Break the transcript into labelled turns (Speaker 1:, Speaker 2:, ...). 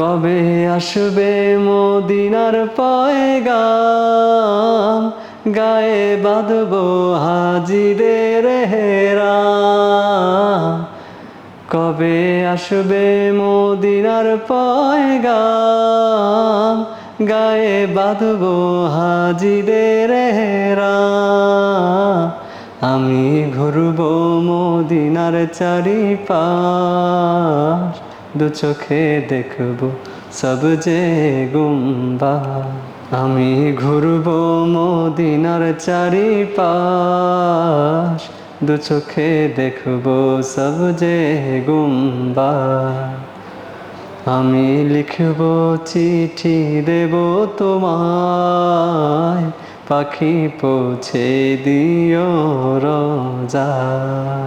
Speaker 1: কবে আসবে মদিনার পয়গাম? গায়ে বাঁধব হাজিদের হেরা কবে আসবে মদিনার পয়গাম? গায়ে বাঁধব হাজিদের হেরা আমি ঘুরব মদিনার চারিপাশ। দু চোখে দেখব সব যে গুম্বা। আমি ঘুরব মদিনার চারিপাশ, দু চোখে দেখব সব যে গুম্বা। আমি লিখব চিঠি দেব তোমায়, পাখি পৌঁছে দিও রোজা।